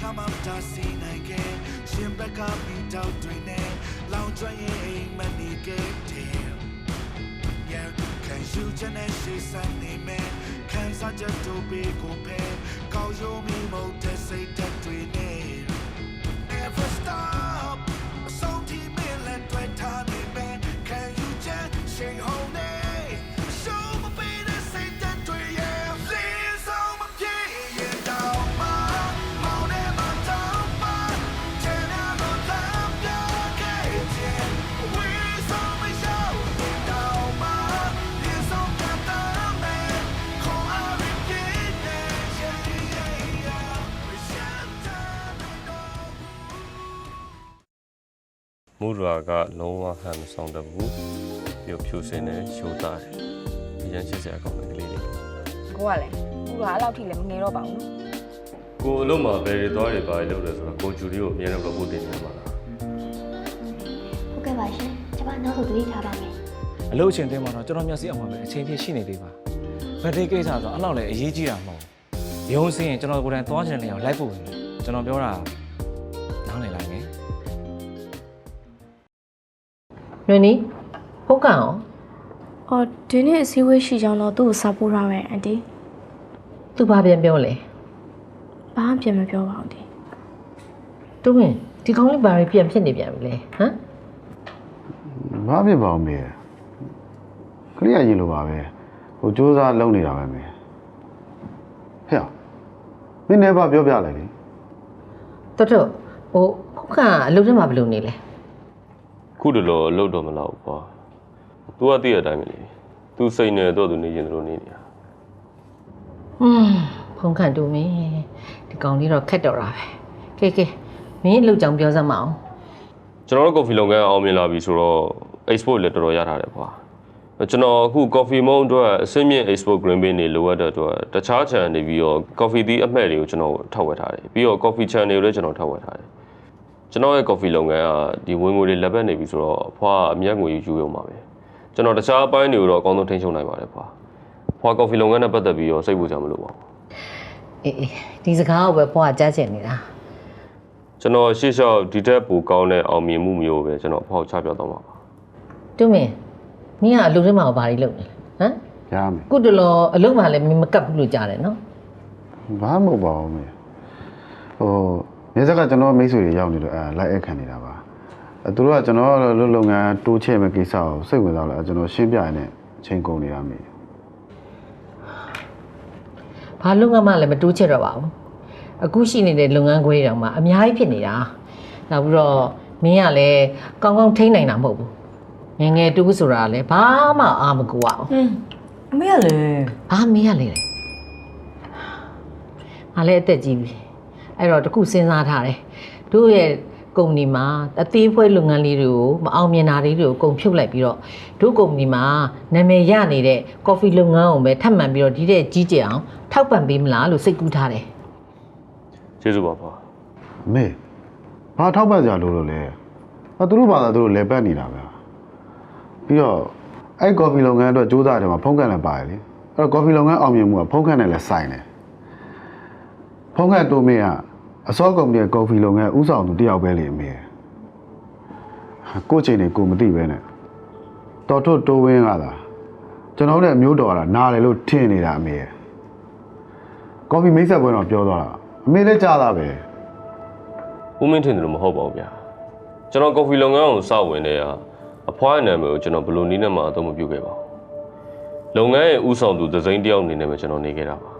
ခါမှမတားဆီးနိုင်ခဲ့ရှင်ဘက်ကမိတောက်တွေနဲ့လောင်ကျွမ်းရင်အိမ်မနေခဲ့တယ် Yeah, can you just say something man? Can I just do big or pay? Call you me more to say that we need. Never မူရာကလုံးဝဟန်မဆောင်တတ်ဘူးပြီးတော့ဖြူစင်းတယ်ရှိုးတာတယ်အရင်ချစ်စရာကောင်းတဲ့ကလေးလေးကိုကလည်းသူကအဲ့လောက်ထိလည်းမငယ်တော့ပါဘူးနော်ကိုအလုံးမှာဘယ်တွေသွားတွေပါလဲလုပ်တယ်ဆိုတော့ကိုဂျူရီကိုအမြဲတမ်း report တင်နေမှာလားဟုတ်ကဲ့ပါရှင်ကျွန်မနောက်ဆိုသတိထားပါမယ်အလုပ်အချိန်တင်းမှာတော့ကျွန်တော်မျက်စိအောင်ပါမယ်အချိန်ပြည့်ရှိနေသေးပါဘယ်ဒီကိစ္စဆိုအဲ့လောက်လည်းအရေးကြီးတာမဟုတ်ဘူးရုံးစင်းရင်ကျွန်တော်ကိုယ်တိုင်သွားချင်တဲ့နေရာကိုလိုက်ဖို့ပဲကျွန်တော်ပြောတာ နွေနီဟုတ်ကံ့အောင်အော်ဒီနေ့အစည်းအဝေးရှိကြောင်းတော့သူ့ကိုစာပို့ရမယ်အန်တီသူဘာပြန်ပြောလဲဘာမှပြန်မပြောပါဘူးဒီသူဝင်ဒီကောင်းလေးဘာတွေပြန်ဖြစ်နေပြန်ပြီလဲဟမ်ဘာဖြစ်ပါ့မေခရီးရရင်လိုပါပဲဟိုစူးစမ်းလုပ်နေတာပဲမေဟဲ့မင်းလည်းဘာပြောပြလိုက်လေတော်တော်ဟိုဟုတ်ကံ့အလုပ်ထဲမှာဘယ်လိုနေလဲ ခုတလောလှုပ်တော့မလောက်ကွာ तू ကသိရတဲ့အတိုင်းပဲလေ तू စိတ်နဲ့တော့သူနေရင်တို့နေနေတာဟွန်းဖုန်ခန့်တူမင်းဒီကောင်လေးတော့ခက်တော့တာပဲကဲကဲမင်းလှုပ်ကြောင်ပြောစမ်းမအောင်ကျွန်တော်တို့ကော်ဖီလုပ်ငန်းအောင်မြင်လာပြီဆိုတော့ export လည်းတော်တော်ရထားတယ်ကွာကျွန်တော်အခု coffee mug အတွက်အစင်းမြင့် export green bean တွေလိုအပ်တဲ့အတွက်တခြား channel တွေပြီးတော့ coffee သီးအမှတ်တွေကိုကျွန်တော်ထောက်ဝယ်ထားတယ်ပြီးတော့ coffee channel တွေလည်းကျွန်တော်ထောက်ဝယ်ထားတယ် ကျွန်တော်ရဲ့ coffee လုပ်ငန်းကဒီဝင်ငွေတွေလက်ပတ်နေပြီဆိုတော့အဖွားအမျက်ငွေယူရုံပါပဲကျွန်တော်တခြားအပိုင်းတွေကိုတော့အကောင်းဆုံးထိန်းချုပ်နိုင်ပါတယ်ဖွာဖွာ coffee လုပ်ငန်းနဲ့ပတ်သက်ပြီးတော့စိတ်ပူကြမလို့ပါဘူးအေးအေးဒီစကားကိုပဲဖွားကြားချင်နေတာကျွန်တော်ရှေ့လျှောက်ဒီတက်ပူကောင်းတဲ့အောင်မြင်မှုမျိုးပဲကျွန်တော်အဖောက်ချပြတော့မှာပါတူမင်းမင်းကအလုပ်ထဲမှာဘာတွေလုပ်နေလဲဟမ်ရမယ်ခုတလောအလုပ်မှလည်းမင်းမကပ်ဘူးလို့ကြားတယ်နော်ဘာမဟုတ်ပါဘူးမေဟို နေစက်ကကျွန်တော်မိတ်ဆွေတွေရောက်နေလို့အဲလိုက်အခန့်နေတာပါအဲသူတို့ကကျွန်တော်လုပ်လုပ်ငန်းတိုးချဲ့မဲ့ကိစ္စကိုစိတ်ဝင်စားလို့အဲကျွန်တော်ရှင်းပြရတဲ့အချိန်ကုန်နေတာမေဘာလုပ်ငန်းမှလည်းမတိုးချဲ့တော့ပါဘူးအခုရှိနေတဲ့လုပ်ငန်းခွဲတောင်မှအများကြီးဖြစ်နေတာနောက်ပြီးတော့မင်းကလည်းကောင်းကောင်းထိန်းနိုင်တာမဟုတ်ဘူးငယ်ငယ်တူးဆိုတာလည်းဘာမှအာမကူအောင်ဟင်းအမေကလည်းဘာမင်းရလေငါလည်းအသက်ကြီးပြီ အဲ့တော့တခုစဉ်းစားထားတယ်တို့ရဲ့ကုမ္ပဏီမှာအသေးဖွဲလုပ်ငန်းလေးတွေကိုမအောင်မြင်တာလေးတွေကိုအကုန်ဖြုတ်လိုက်ပြီးတော့တို့ကုမ္ပဏီမှာနာမည်ရနေတဲ့ coffee လုပ်ငန်းကိုပဲထပ်မံပြီးတော့ဒီတဲ့ကြီးကျယ်အောင်ထောက်ပံ့ပေးမလားလို့စိတ်ကူးထားတယ်ကျေးဇူးပါဖွာမေဘာထောက်ပံ့ကြလို့လို့လဲအဲသူတို့ဘာသာသူတို့လဲပတ်နေတာပဲပြီးတော့အဲ့ကော်ဖီလုပ်ငန်းအတွက်စူးစမ်းတယ်မှာဖုန်းကန်လည်းပါတယ်လေအဲ့တော့ကော်ဖီလုပ်ငန်းအောင်မြင်မှုကဖုန်းကန်နဲ့လည်းဆိုင်တယ်ဖုန်းကန်တိုးမင်းက အစောကုမ္ပဏီရဲ့ကော်ဖီလုပ်ငန်းဥဆောင်သူတယောက်ပဲလေအမေကိုယ့်ချိန်တွေကိုမသိပဲနဲ့တော်ထုတ်တိုးဝင်းကသာကျွန်တော်တို့အမျိုးတော်ကနားတယ်လို့ထင်နေတာအမေရဲ့ကော်ဖီမိတ်ဆက်ပွဲတော့ပြောသွားတာအမေလည်းကြားတာပဲဦးမင်းထင်တယ်လို့မဟုတ်ပါဘူးဗျာကျွန်တော်ကော်ဖီလုပ်ငန်းကိုစဝင်နေရအဖွားရဲ့နာမည်ကိုကျွန်တော်ဘယ်လိုနည်းနဲ့မှအသုံးမပြုခဲ့ပါဘူးလုပ်ငန်းရဲ့ဥဆောင်သူဒဇိန်တယောက်အနေနဲ့ပဲကျွန်တော်နေခဲ့တာပါ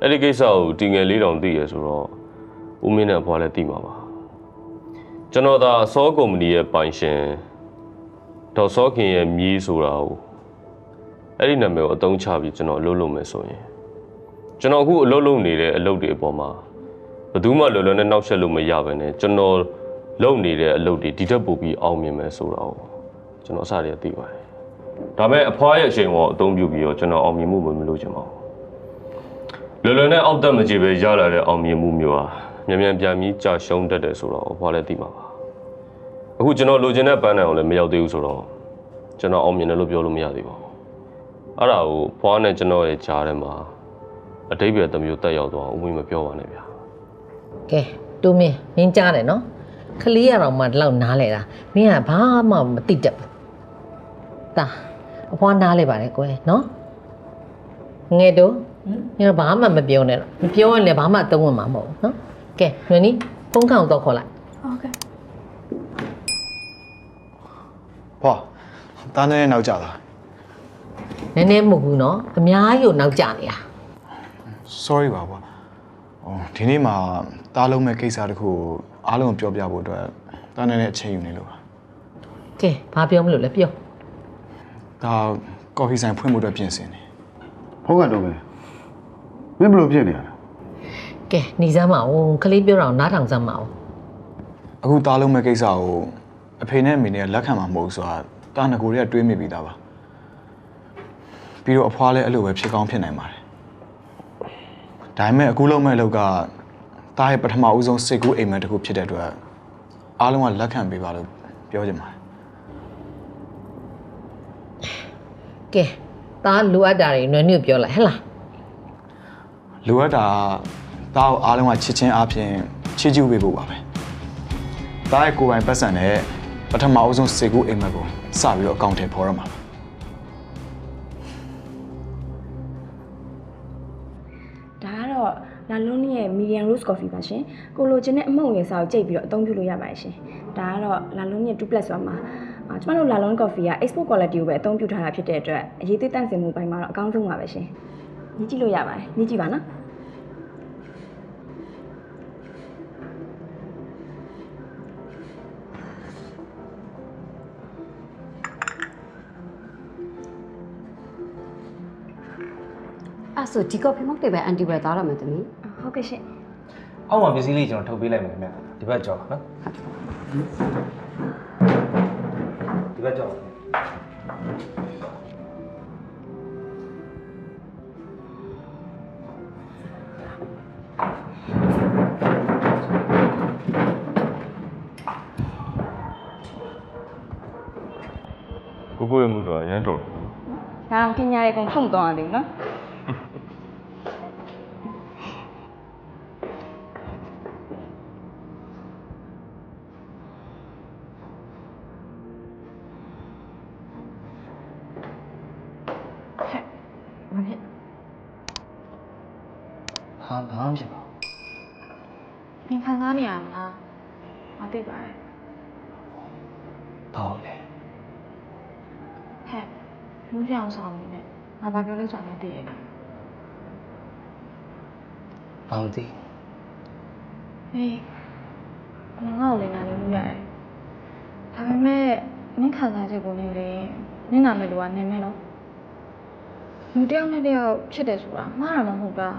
အဲ့ဒီကိစ္စကိုတီငယ်လေးတောင်သိရဆိုတော့ ဦးမင်းနဲ့အဖွားလည်းသိမှာပါကျွန်တော်သာအစောကုမ္ပဏီရဲ့ပိုင်ရှင်ဒေါ်စောခင်ရဲ့မြေးဆိုတာကိုအဲ့ဒီနာမည်ကိုအသုံးချပြီးကျွန်တော်အလုပ်လုပ်မယ်ဆိုရင်ကျွန်တော်အခုအလုပ်လုပ်နေတဲ့အလုပ်တွေအပေါ်မှာဘယ်သူမှလွယ်လွယ်နဲ့နှောက်ယှက်လို့မရဘဲနဲ့ကျွန်တော်လုပ်နေတဲ့အလုပ်တွေဒီတက်ပို့ပြီးအောင်မြင်မယ်ဆိုတော့ကျွန်တော်အစတည်းကသိပါတယ်။ဒါပေမဲ့အဖွားရဲ့အချိန်ကိုအသုံးပြုပြီးတော့ကျွန်တော်အောင်မြင်မှုမလို့ချင်ပါဘူး။လွယ်လွယ်နဲ့အောက်တက်မကြေပဲရလာတဲ့အောင်မြင်မှုမျိုးဟာ မြန်မြန်ပြန်ပြီးကြာရှုံးတတ်တယ်ဆိုတော့အဖွားလည်းသိမှာပါ။အခုကျွန်တော်လိုချင်တဲ့ပန်းတိုင်ကိုလည်းမရောက်သေးဘူးဆိုတော့ကျွန်တော်အောင်မြင်တယ်လို့ပြောလို့မရသေးပါဘူး။အဲ့ဒါကိုဖွားနဲ့ကျွန်တော်ရဲ့ကြားထဲမှာအတိတ်ပဲတစ်မျိုးတက်ရောက်သွားအောင်ဦးမင်းမပြောပါနဲ့ဗျာ။ကဲတူမင်းမင်းကြားတယ်နော်ခလေးရတော့မှဒီလောက်နားလဲတာမင်းကဘာမှမသိတတ်ဘူးတာအဖွားနားလဲပါတယ်ကွယ်နော်ငယ်တို့ညဘာမှမပြောနဲ့တော့မပြောရင်လည်းဘာမှအသုံးဝင်မှာမဟုတ်ဘူးနော် ကဲညနီဖုန်းကောင်တော့ခေါ်လိုက်ဟုတ်ကဲ့ဟွာတားနေနေနောက်ကြတာနည်းနည်းမဟုတ်ဘူးနော်အများကြီးကိုနောက်ကျနေတာ sorry ပါကွာဟိုဒီနေ့မှာတားလုံးမဲ့ကိစ္စတခုကိုအားလုံးကိုပြောပြဖို့အတွက်တားနေနေအချိန်ယူနေလို့ပါကဲဘာပြောမလို့လဲပြောဒါကော်ဖီဆိုင်ဖွင့်ဖို့အတွက်ပြင်ဆင်နေဖုန်းကတော့ပဲမင်းဘယ်လိုဖြစ်နေရလဲ ကဲနေစမ်းမအောင်ခလေးပြောတော့နားထောင်စမ်းမအောင်အခုတားလုံးမဲ့ကိစ္စကိုအဖေနဲ့အမေနဲ့လက်ခံမှာမဟုတ်ဘူးဆိုတာတားငကိုတွေကတွေးမိပြီးသားပါပြီးတော့အဖွားလည်းအဲ့လိုပဲဖြစ်ကောင်းဖြစ်နိုင်ပါတယ်ဒါပေမဲ့အခုလုံးမဲ့အလုပ်ကတားရဲ့ပထမဦးဆုံးစိတ်ကူးအိမ်မက်တစ်ခုဖြစ်တဲ့အတွက်အားလုံးကလက်ခံပေးပါလို့ပြောချင်ပါတယ်ကဲဒါလိုအပ်တာတွေနွယ်နွေပြောလိုက်ဟဲ့လားလိုအပ်တာက ဒါကိုအားလုံးကချစ်ချင်းအားဖြင့်ချစ်ကျူပေးဖို့ပါပဲဒါရဲ့ကိုယ်ပိုင်ပတ်စံနဲ့ပထမအဦးဆုံးစေကူအိမ်မက်ကိုစပြီးတော့အကောင့်ထဲပေါ်ရမှာပါဒါကတော့လာလုံးရဲ့ medium roast coffee ပါရှင်ကိုလိုချင်တဲ့အမုံငယ်စာကိုကြိတ်ပြီးတော့အသုံးပြုလို့ရပါတယ်ရှင်ဒါကတော့လာလုံးရဲ့2 plus ဆိုတာမှာအာကျမတို့လာလုံး coffee က export quality ကိုပဲအသုံးပြုထားတာဖြစ်တဲ့အတွက်အရေးသေးတန့်စင်မှုပိုင်းမှာတော့အကောင်းဆုံးပါပဲရှင်ညှိကြည့်လို့ရပါတယ်ညှိကြည့်ပါနော် ဆိုဒီကော်ဖီမောက်တွေပဲအန်တီဘရက်သားရမယ်သမီးဟုတ်ကဲ့ရှင်အောက်မှာပစ္စည်းလေးကျွန်တော်ထုတ်ပေးလိုက်မယ်ခင်ဗျဒီဘက်ကြောက်နော်ဒီဘက်ကြောက်ကိုကိုရဲ့မှုဆိုတာအရန်တော်တယ်ဒါတော့ပညာရေးကုန်ဖုံသွားတယ်နော် ဟာဘာမှဖြစ်ပါသင်ခံစားနေရမလားမသိပါဘူးဘာလဲဟဲ့လူကြောင်ဆောင်နေနဲ့ငါဘာပြောလဲဆိုတာမသိရဘူးဘာမသိဟေးငါငါ့ကိုလည်းငါလည်းလို့ရတယ်ဒါပေမဲ့မင်းခံစားချက်ကိုလည်းလေနင့်နာမယ်လို့ကနေမယ်နော်လူတစ်ယောက်နဲ့တစ်ယောက်ဖြစ်တယ်ဆိုတာမှားတာမဟုတ်တာ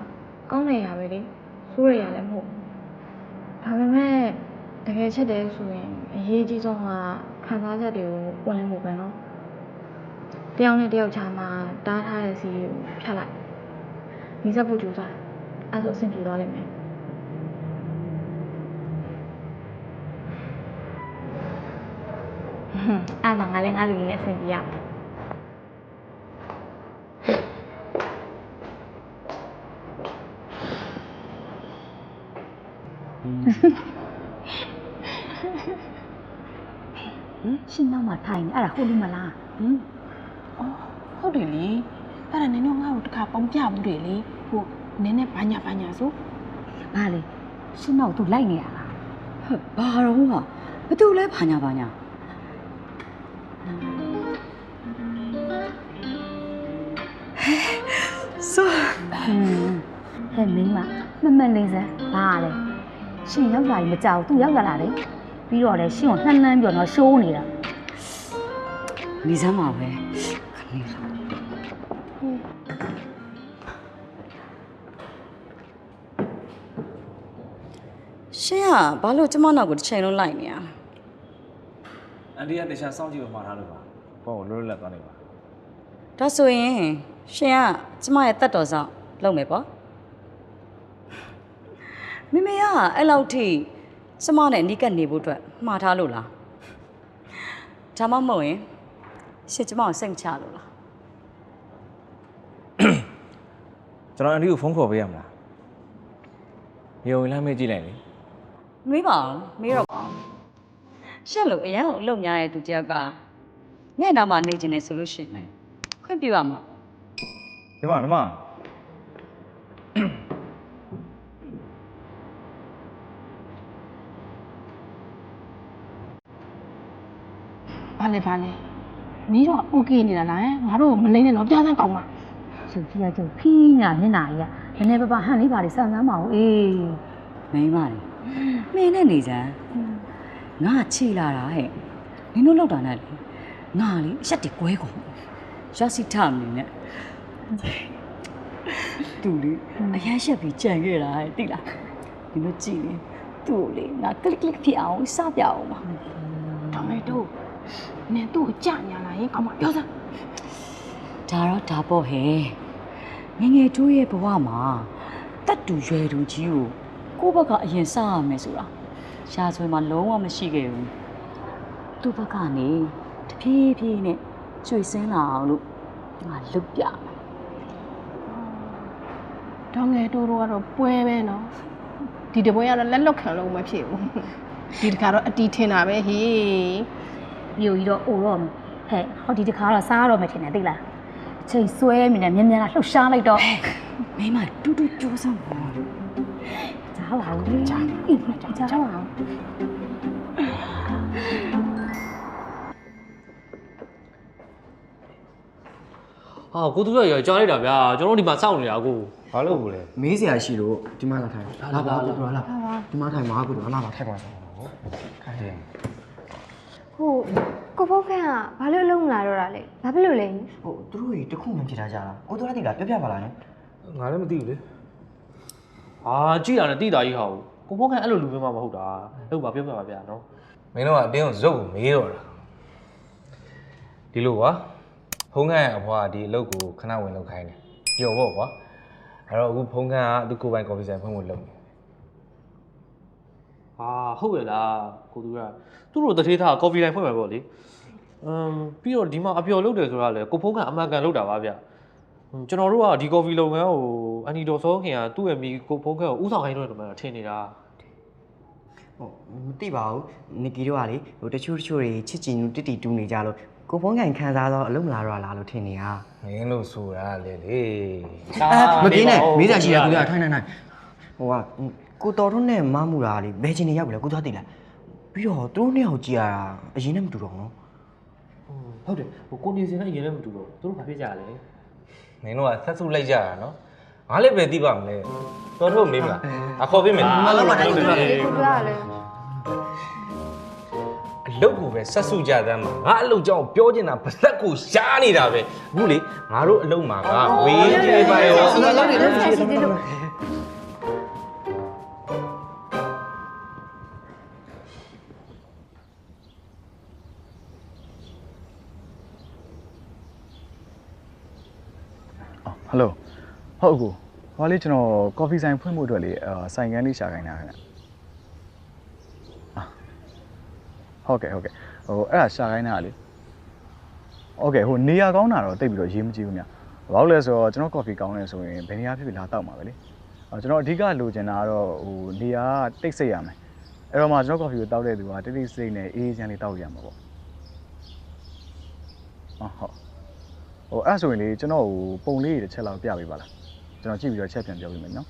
ကောင်းနေရပဲလေဆိုးရရလည်းမဟုတ်ဒါပေမဲ့တကယ်ချက်တယ်ဆိုရင်အရေးကြီးဆုံးကခံစားချက်တွေကိုဝင်လင်းမှုပဲနော်တယောက်နဲ့တယောက်ချာမှာတားထားတဲ့စီကိုဖြတ်လိုက်မိစပ်ဖို့ကြိုးစားအဲ့ဒါဆိုအဆင်ပြေသွားလိမ့်မယ်ဟွန်းအဲ့ဒါငါလည်းငါလူကြီးနဲ့အဆင်ပြေရမယ် ရှင်းတော့မှထိုင်နေအဲ့ဒါဟုတ်လို့မလားဟင်ဟုတ်တယ်လေအဲ့ဒါနင်တို့ငါ့ကိုတခါပေါင်းပြဘူးတယ်လေဟိုနင်းနဲ့ဘာညာဘာညာဆိုဘာလဲရှင်းတော့သူလိုက်နေရလားဟဲ့ဘာတော့ဟာဘသူလဲဘာညာဘာညာဟင်းဟဲ့မင်းမမမလေးစမ်းဘာလဲ ရှင်ရောက်လာရင်မကြောက်သူရောက်လာတာလေပြီးတော့လေရှင်ကိုနှမ်းနှမ်းပြောတော့ရှိုးနေတာနေစမ်းပါပဲခဏလေးရှင်ကဘာလို့ကျမနောက်ကိုတစ်ချိန်လုံးလိုက်နေရလဲအန်တီကတခြားစောင့်ကြည့်မှမှားထားလို့ပါဘောကိုလွတ်လွတ်လပ်သွားနေပါဒါဆိုရင်ရှင်ကကျမရဲ့တတ်တော်ဆောင်လုပ်မယ်ပေါ့ မိမေကအဲ့လောက်ထိကျမနဲ့အနီးကပ်နေဖို့အတွက်မှားထားလို့လားဒါမှမဟုတ်ရင်ရှင်ကျမကိုစိတ်မချလို့လားကျွန်တော်အန်တီကိုဖုန်းခေါ်ပေးရမလားရေဝင်လမ်းမေးကြည့်လိုက်လေနှွေးပါအောင်မေးတော့ပါအောင်ရှက်လို့အရန်ကိုအလုပ်များတဲ့သူတယောက်ကငဲ့နာမှာနေကျင်နေဆိုလို့ရှိရင်ခွင့်ပြုရမှာဒီမှာဒီမှာ ဘာလဲဘာလဲမင်းတော့ okay နေတာလားဟမ်ငါတို့မလိမ့်နဲ့တော့ပြသန်းကောင်းပါကျုပ်ကြီးကကျုပ်ဖီးညာမျက်နှာကြီးကနည်းနည်းပါးပါဟန်လေးပါလေစမ်းစမ်းပါဦးအေးမိန်းမလေးမင်းနဲ့နေစမ်းငါချီလာတာဟဲ့နင်တို့လောက်တာနဲ့လေငါလေအရက်တကွဲကုန်ရစီထမနေနဲ့သူလေအရက်ရက်ပြီးကြံခဲ့တာဟဲ့တိလားဒီလိုကြည့်လေသူ့ကိုလေငါကလစ်ကလစ်ဖြစ်အောင်စပြအောင်ပါဒေါ်မေတို့ နင်သူ့ကိုကြညာလာရင်ကောင်းပါပြောစမ်းဒါတော့ဒါပေါ့ဟဲ့ငယ်ငယ်တို့ရဲ့ဘဝမှာတတ်တူရွယ်တူကြီးကိုကိုယ့်ဘက်ကအရင်စရမယ်ဆိုတာရှားဆွဲမှာလုံးဝမရှိခဲ့ဘူးသူ့ဘက်ကနေတဖြည်းဖြည်းနဲ့ကျွေစင်းလာအောင်လို့ငါလုတ်ပြမယ်ဒေါ်ငယ်တို့တို့ကတော့ပွဲပဲနော်ဒီတပွဲကတော့လက်လွတ်ခံလို့မဖြစ်ဘူးဒီတခါတော့အတီထင်တာပဲဟေး ပြိုကြီးတော့အိုတော့မယ်ဟဲ့ဟောဒီတစ်ခါတော့စားတော့မယ်ထင်တယ်သိလားအချိန်ဆွဲမိနေမြန်မြန်လာလှုပ်ရှားလိုက်တော့မိမတူတူကြိုးစားပါကြားပါဦးကြားအေးကြားပါဦးဟာကိုသူရရကြားလိုက်တာဗျာကျွန်တော်ဒီမှာစောင့်နေတာကိုဘာလို့ဘူးလဲမေးစရာရှိလို့ဒီမှာလာထိုင်လာပါကိုတို့လာဒီမှာထိုင်မှာကိုတို့လာပါထိုင်ပါစေခိုင်းတယ် ဟုတ်ကိုဖိုးခန့်ကဘာလို့အလုံးမလာတော့တာလဲဘာဖြစ်လို့လဲဟိုသူတို့ကြီးတခုမှဖြစ်တာကြတာကိုတို့လည်းသိလားပြောပြပါလားဟင်ငါလည်းမသိဘူးလေအာကြည့်ရတဲ့တိတာကြီးဟာကိုကိုဘောကန်အဲ့လိုလူမျိုးမှမဟုတ်တာဟုတ်ပါပြောပြပါဗျာနော်မင်းတို့ကအတင်းကိုဇုတ်ကိုမေးတော့တာဒီလိုကွာဖုန်းခန့်ရဲ့အဖွားကဒီအလုပ်ကိုခဏဝင်လုပ်ခိုင်းတယ်ပျော်ပေါ့ကွာအဲ့တော့အခုဖုန်းခန့်ကသူကိုယ်ပိုင်ကော်ဖီဆိုင်ဖွင့်ဖို့လုပ်နေ ဟာဟုတ်ရလားကိုသူရသူတို့တထေးသားကော်ဖီတိုင်းဖွင့်မယ်ပေါ့လေအမ်ပြီးတော့ဒီမှာအပျော်လုပ်တယ်ဆိုတာလေကိုဖုန်းကန်အမှန်ကန်လုပ်တာပါဗျကျွန်တော်တို့ကဒီကော်ဖီလုပ်ငန်းကိုအန်နီတော်စောခင်ကသူ့ရဲ့မိကိုဖုန်းကန်ကိုဥဆောင်ခိုင်းတော့တယ်မှထင်နေတာဟိုမသိပါဘူးနီကီတို့ကလေဟိုတချို့တချို့တွေချစ်ချင်တူတိတိတူနေကြလို့ကိုဖုန်းကန်ခံစားတော့အလုံးမလာတော့လားလို့ထင်နေတာမင်းတို့ဆိုတာလေလေမပြေးနဲ့မေးစရာရှိတာကိုရထိုင်ထိုင်ထိုင်ဟိုက ကိုတော်တို့နဲ့မမှုတာလေဘယ်ချင်းနေရောက်ပြီလဲကိုသွားသိလားပြီးတော့သူတို့နှစ်ယောက်ကြည်ရတာအရင်နဲ့မတူတော့ဘူးနော်ဟုတ်တယ်ဟိုကိုနေစင်နဲ့အရင်လည်းမတူတော့သူတို့ဘာဖြစ်ကြလဲမင်းတို့ကဆက်စုလိုက်ကြတာနော်ငါလည်းပဲသိပါမလဲတော်တို့မေးမလားအခေါ်ပေးမယ်မလောက်ပါနဲ့ကိုပြောလေကိုပြောရလဲအလုတ်ကိုပဲဆက်စုကြသမ်းမှာငါအလုတ်ကြောင့်ပြောချင်တာပါသက်ကိုရှားနေတာပဲအခုလေငါတို့အလုတ်မှာကဝေးကြီးပါရောဒီလိုနေလို့ဆက်ရှိသေးလို့ ဟယ်လိုဟုတ်ကူဟောလေးကျွန်တော် coffee ဆိုင်ဖွင့်ဖို့အတွက်လေဆိုင်ကန်းလေးရှာခိုင်းတာခင်ဗျဟုတ်ကဲ့ဟုတ်ကဲ့ဟိုအဲ့ဒါရှာခိုင်းတာလေဟုတ်ကဲ့ဟိုနေရာကောင်းတာတော့တိတ်ပြီးတော့ရေးမကြည့်ဘူးမြ။ဘာလို့လဲဆိုတော့ကျွန်တော် coffee ကောင်းတယ်ဆိုရင်ဘယ်နေရာဖြစ်ဖြစ်လာတောက်မှာပဲလေ။အော်ကျွန်တော်အဓိကလိုချင်တာကတော့ဟိုနေရာတိတ်ဆိတ်ရမယ်။အဲ့တော့မှကျွန်တော် coffee ကိုတောက်တဲ့သူကတိတ်တိတ်ဆိတ်နဲ့အေးအေးချမ်းလေးတောက်ရမှာပေါ့။ဟုတ်ဟုတ် ဟိုအဲ့ဆိုရင်လေကျွန်တော်ဟိုပုံလေးတွေတစ်ချက်လောက်ပြပေးပါလားကျွန်တော်ကြည့်ပြီးတော့ချက်ပြန်ပြောပေးမယ်နော်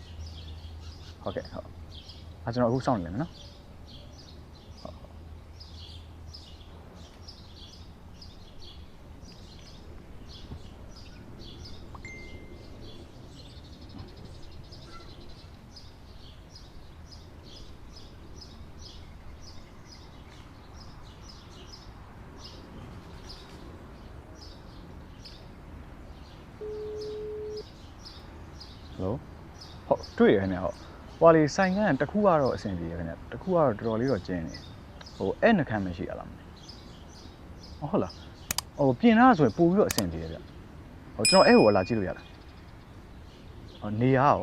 ဟုတ်ကဲ့ဟုတ်အဲကျွန်တော်အခုစောင့်နေတယ်နော် တ်တွေ့ရခင်ဗျဟုတ်ဟွာလေဆိုင်ကန်းတစ်ခုကတော့အဆင်ပြေရခင်ဗျတစ်ခုကတော့တော်တော်လေးတော့ကျင်းနေဟိုအဲ့နှခမ်းမရှိရလားမသိဘူးဟုတ်လားဟိုပြင်ထားဆိုရင်ပို့ပြီးတော့အဆင်ပြေရဗျဟိုကျွန်တော်အဲ့ဟိုလာကြည့်လို့ရလားဟောနေရရော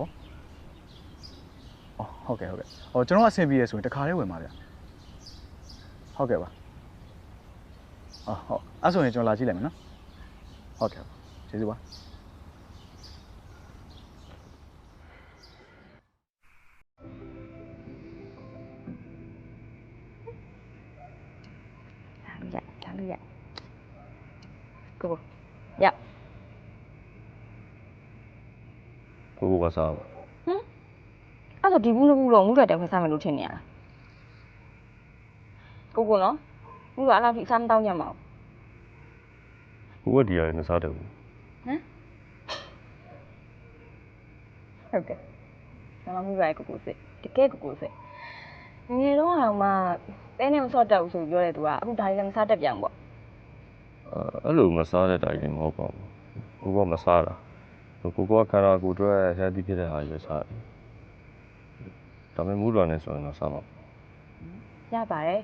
အော်ဟုတ်ကဲ့ဟုတ်ကဲ့ဟိုကျွန်တော်အဆင်ပြေရဆိုရင်တခါလေးဝင်ပါဗျဟုတ်ကဲ့ပါအော်ဟုတ်အဲ့ဆိုရင်ကျွန်တော်လာကြည့်လိုက်မယ်နော်ဟုတ်ကဲ့ကျေးဇူးပါ ကိုကိုရောက်ကိုကိုကစားပါဟမ်အဲ့တော့ဒီဘူးနှစ်ဘူးလုံးမူထွက်တယ်ခွဲစားမယ်လို့ထင်နေရလားကိုကိုနော်မူကအဲ့လောက်ထိစားမတောင်းကြမှာကိုကဒီအရင်မစားတယ်ဘူးဟမ်ဟုတ်ကဲ့ကျွန်တော်မူရိုက်ကိုကိုစစ်တကယ်ကိုကိုစစ်ငယ်တော့အောင်မှတဲနဲ့မစော့တတ်ဘူးဆိုပြောတဲ့သူကအခုဒါလေးလည်းမစားတတ်ပြန်ပေါ့ အဲ့လိုမစားတဲ့တိုင်းလည်းမဟုတ်ပါဘူးကိုကမစားတာကိုကခန္ဓာကိုယ်အတွက်ဟဲဒီဖြစ်တဲ့ဟာရွေးစားတယ်ဒါပေမဲ့မူတော်နဲ့ဆိုရင်တော့စားမှာရပါတယ်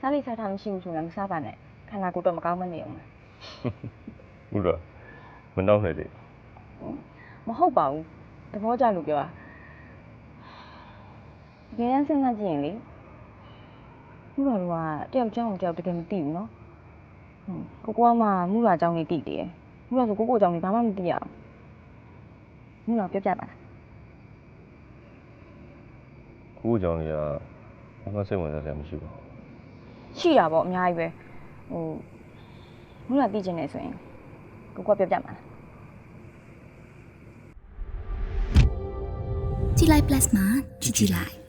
စားလိစားထားမရှိဘူးဆိုရင်မစားပါနဲ့ခန္ဓာကိုယ်တော့မကောင်းမနေအောင်မူတော်မနှောက်နဲ့လေမဟုတ်ပါဘူးသဘောကျလို့ပြောတာတကယ်တမ်းစဉ်းစားကြည့်ရင်လေမူတော်ကတယောက်ကြောင်းတယောက်တကယ်မသိဘူးနော် ဟုတ်ကိုကမှမူတော်အကြောင်းလေးသိတယ်မူတော်ဆိုကိုကိုအကြောင်းလေးဘာမှမသိရအောင်မူတော်ပြောပြပါလားကိုကိုကြောင့်ကြီးကဘာမှစိတ်ဝင်စားစရာမရှိပါဘူးရှိတာပေါ့အများကြီးပဲဟိုမူတော်သိချင်နေဆိုရင်ကိုကပြောပြပါလားကြည်လိုက် plus မှာကြည်ကြည်လိုက်